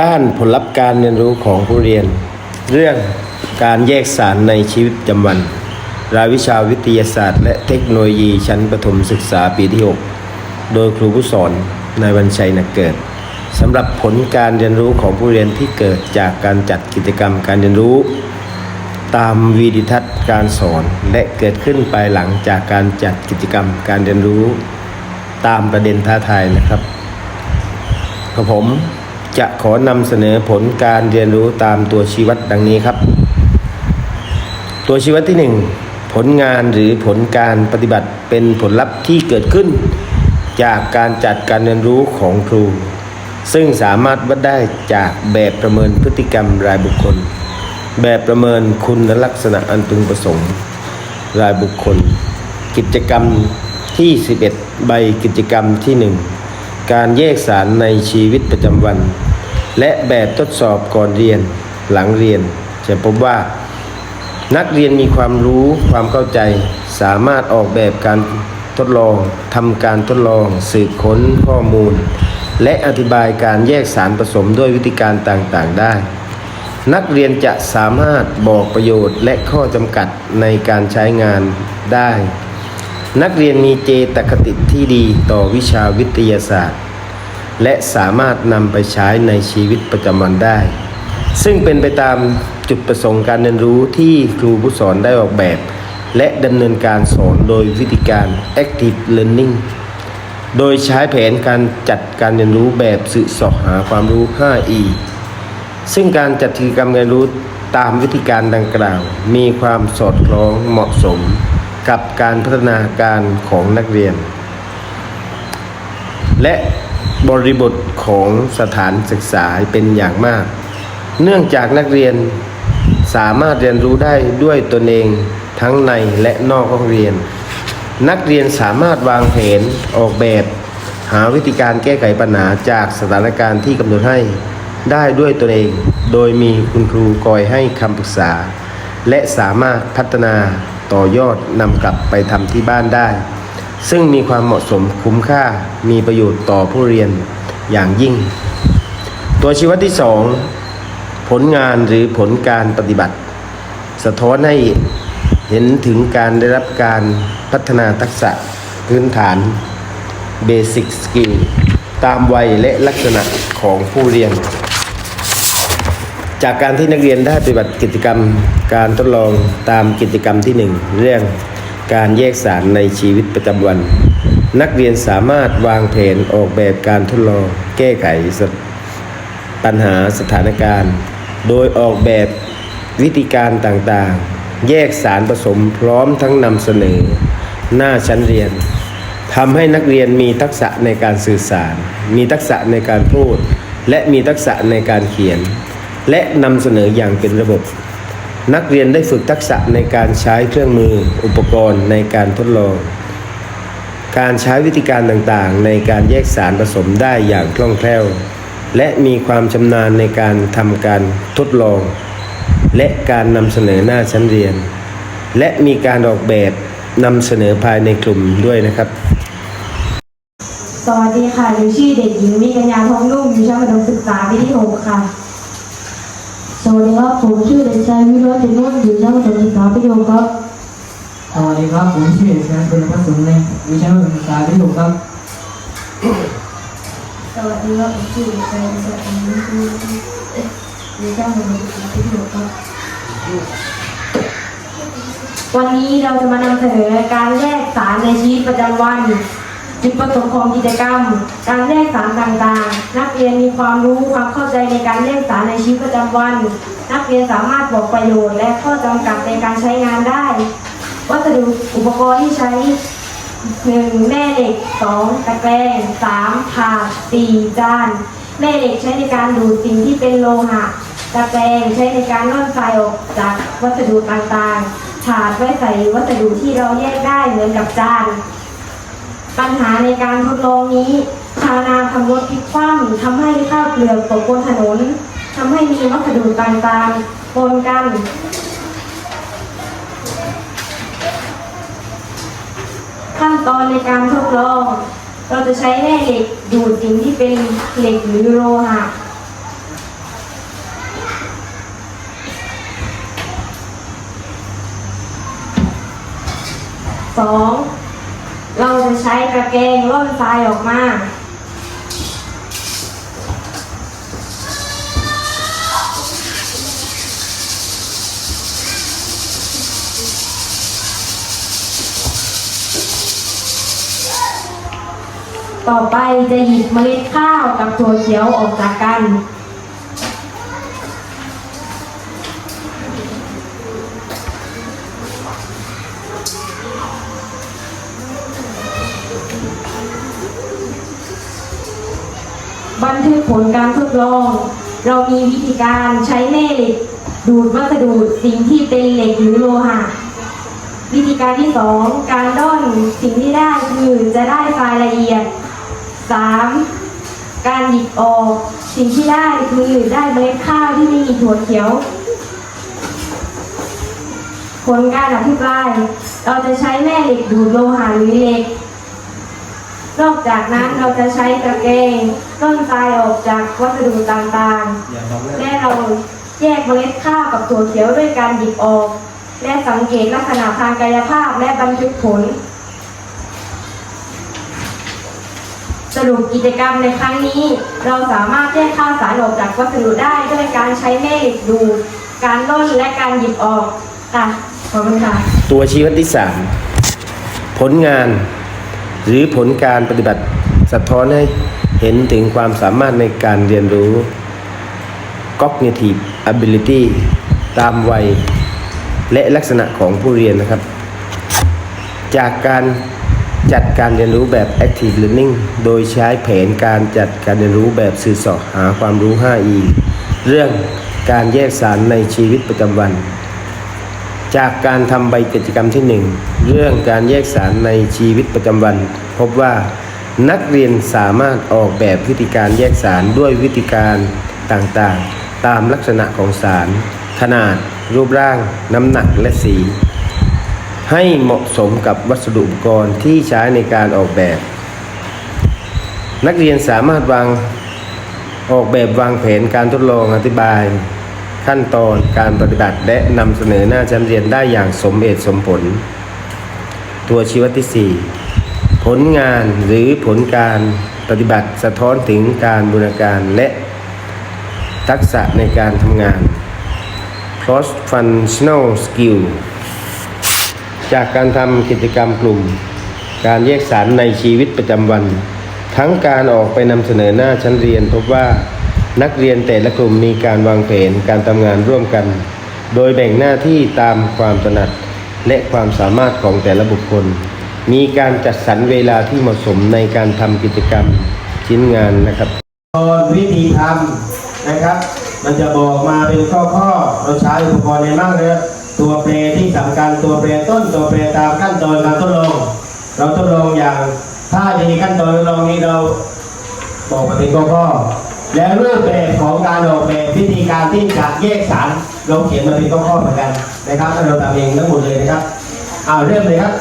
ด้านผลลัพธ์การเรียนรู้ของผู้เรียน เรื่องการแยกสารในชีวิตประจำวัน รายวิชาวิทยาศาสตร์ และเทคโนโลยีชั้นประถมศึกษาปีที่ 6 โดยครูผู้สอนนายวันชัยนักเกิดสำหรับผลการเรียนรู้ของผู้เรียนที่เกิดจากการจัดกิจกรรมการเรียนรู้ ตามวีดิทัศน์การสอนและเกิดขึ้นภายหลังจากการจัดกิจกรรมการเรียนรู้ ตามประเด็นท้าทายนะครับกับผม จะขอนำเสนอผลการเรียนรู้ตามตัวชี้วัดดังนี้ครับ ตัวชี้วัดที่ 1 ผลงานหรือผลการปฏิบัติเป็นผลลัพธ์ที่เกิดขึ้น จากการจัดการเรียนรู้ของครู ซึ่งสามารถวัดได้จากแบบประเมินพฤติกรรมรายบุคคล แบบประเมินคุณลักษณะอันพึงประสงค์ รายบุคคล กิจกรรมที่ 11 ใบกิจกรรมที่ 1การแยกสารในชีวิตประจำวัน และแบบทดสอบก่อนเรียนหลังเรียน จะพบว่า นักเรียนมีความรู้ความเข้าใจ สามารถออกแบบการทดลองทำการทดลองสืบค้นข้อมูล และอธิบายการแยกสารผสมด้วยวิธีการต่างๆ ได้ นักเรียนจะสามารถบอกประโยชน์และข้อจำกัดในการใช้งานได้ นักเรียนมีเจตคติที่ดีต่อวิชาวิทยาศาสตร์ และสามารถนำไปใช้ในชีวิตประจำวันได้ ซึ่งเป็นไปตามจุดประสงค์การเรียนรู้ที่ครูผู้สอนได้ออกแบบ และดำเนินการสอนโดยวิธีการ active learning โดยใช้แผนการจัดการเรียนรู้แบบสื่อสาะหาความรู้ 5E ซึ่งการจัดกิจกรรมเรียนรู้ตามวิธีการดังกล่าว มีความสอดคล้องเหมาะสมกับการพัฒนาการของนักเรียน และ บริบทของสถานศึกษาเป็นอย่างมาก เนื่องจากนักเรียนสามารถเรียนรู้ได้ด้วยตนเองทั้งในและนอกห้องเรียน นักเรียนสามารถวางแผนออกแบบ หาวิธีการแก้ไขปัญหาจากสถานการณ์ที่กำหนดให้ได้ด้วยตนเอง โดยมีคุณครูคอยให้คำปรึกษา และสามารถพัฒนาต่อยอดนำกลับไปทำที่บ้านได้ ซึ่งมีความเหมาะสมคุ้มค่ามีประโยชน์ต่อผู้เรียนอย่างยิ่ง ตัวชี้วัดที่ 2 ผลงานหรือผลการปฏิบัติ สะท้อนให้เห็นถึงการได้รับการพัฒนาทักษะพื้นฐาน Basic Skill ตามวัยและลักษณะของผู้เรียน จากการที่นักเรียนได้ปฏิบัติกิจกรรมการทดลองตามกิจกรรมที่ 1 เรื่อง การแยกสารในชีวิตประจำวัน นักเรียนสามารถวางแผนออกแบบการทดลอง แก้ไขปัญหาสถานการณ์ โดยออกแบบวิธีการต่างๆ แยกสารผสมพร้อมทั้งนำเสนอ หน้าชั้นเรียนทำให้นักเรียนมีทักษะในการสื่อสาร มีทักษะในการพูด และมีทักษะในการเขียน และนำเสนออย่างเป็นระบบ นักเรียนได้ฝึกทักษะในการใช้เครื่องมืออุปกรณ์ในการทดลอง การใช้วิธีการต่างๆ ในการแยกสารผสมได้อย่างคล่องแคล่ว และมีความชำนาญในการทำการทดลอง และการนำเสนอหน้าชั้นเรียน และมีการออกแบบนำเสนอภายในกลุ่มด้วยนะครับ สวัสดีค่ะหนูชื่อเด็กหญิงวิกัญญาทองนุ่มอยู่ชั้นประถมศึกษาปีที่หกค่ะ สวัสดีครับ ผมชื่อเด็กชายวิโรจน์จิตนุ่นอยู่ชั้นประถมศึกษาปีที่หกครับ สวัสดีครับ ผมชื่อเด็กชายคุณพัฒน์สุนในวิชาศึกษาที่ถูกครับ สวัสดีครับ ผมชื่อเด็กชายวิโรจน์จิตนุ่นอยู่ชั้นประถมศึกษาปีที่หกครับ วันนี้เราจะมานำเสนอการแยกสารในชีวิตประจำวัน จุดประสงค์ของกิจกรรม การแยกสารต่างๆ นักเรียนมีความรู้ความเข้าใจในการแยกสารในชีวิตประจำวัน นักเรียนสามารถบอกประโยชน์และข้อจำกัดในการใช้งานได้ วัสดุอุปกรณ์ที่ใช้หนึ่งแม่เหล็กสองตะแกรงสามถาดสี่จาน แม่เหล็กใช้ในการดูดสิ่งที่เป็นโลหะตะแกรงใช้ในการร่อนทรายออกจากวัสดุต่างๆ ถาดไว้ใส่วัสดุที่เราแยกได้เหมือนกับจาน ปัญหาในการทดลองนี้ชาวนาทำรถพลิกคว่ำทำให้ข้าวเปลือกตกบนถนนทำให้มีวัสดุต่างๆปนกันขั้นตอนในการทดลอง เราจะใช้แม่เหล็กดูดสิ่งที่เป็นเหล็กหรือโลหะสอง ตะแกรงร่อนทรายออกมาต่อไปจะหยิบเมล็ดข้าวกับถั่วเขียวออกจากกัน บันทึกผลการทดลอง เรามีวิธีการใช้แม่เหล็ก ดูดวัสดุสิ่งที่เป็นเหล็กหรือโลหะ วิธีการที่สองการด้อนสิ่งที่ได้คือจะได้ทรายละเอียด 3. การหยิบออก สิ่งที่ได้คือได้เมล็ดข้าวที่ไม่มีถั่วเขียว ผลการอภิปราย เราจะใช้แม่เหล็กดูดโลหะหรือเหล็ก นอกจากนั้นเราจะใช้ตะแกรงต้นทรายออกจากวัสดุต่างๆ และเราแยกเมล็ดข้าวกับถั่วเขียวด้วยการหยิบออก และสังเกตลักษณะทางกายภาพและบันทึกผล สรุปกิจกรรมในครั้งนี้ เราสามารถแยกข้าวสารออกจากวัสดุได้ด้วยการใช้แม่เหล็กดูดการร่อนและการหยิบออกค่ะขอบคุณค่ะตัวชี้วัดที่3ผลงาน หรือผลการปฏิบัติสะท้อนให้เห็นถึงความสามารถในการเรียนรู้ cognitive ability ตามวัย และลักษณะของผู้เรียนนะครับ จากการจัดการเรียนรู้แบบ active learning โดยใช้แผนการจัดการเรียนรู้แบบสื่อสอหาความรู้ 5E เรื่องการแยกสารในชีวิตประจำวัน จากการทำใบกิจกรรมที่ 1 เรื่องการแยกสารในชีวิตประจำวัน พบว่านักเรียนสามารถออกแบบวิธีการแยกสารด้วยวิธีการต่างๆ ตามลักษณะของสาร ขนาด รูปร่าง น้ำหนักและสี ให้เหมาะสมกับวัสดุอุปกรณ์ที่ใช้ในการออกแบบ นักเรียนสามารถวางออกแบบวางแผนการทดลองอธิบาย ขั้นตอนการปฏิบัติและนำเสนอหน้าชั้นเรียนได้อย่างสมเหตุสมผล ตัวชีวัดที่ 4 ผลงานหรือผลการปฏิบัติสะท้อนถึงการบูรณาการและทักษะในการทำงาน cross functional skill จากการทำกิจกรรมกลุ่ม การแยกสารในชีวิตประจำวัน ทั้งการออกไปนำเสนอหน้าชั้นเรียนพบว่า นักเรียนแต่ละกลุ่มมีการวางแผนการทำงานร่วมกัน โดยแบ่งหน้าที่ตามความถนัดและความสามารถของแต่ละบุคคล มีการจัดสรรเวลาที่เหมาะสมในการทำกิจกรรมชิ้นงานนะครับตอนวิธีทำนะครับ มันจะบอกมาเป็นข้อข้อๆเราใช้อุปกรณ์ในมากเลยตัวแปรที่สำคัญตัวแปรต้นตัวแปรตามขั้นตอนการทดลองเราทดลองอย่างถ้าจะมีขั้นตอนทดลองนี้เราบอกมาเป็นข้อข้อๆ แล้วรูปแบบของการออกแบบวิธีการที่จะแยกสารเราเขียนมาเป็นข้อๆเหมือนกันนะครับถ้าเราทำเองทั้งหมดเลยนะครับเอาเริ่มเลยครับ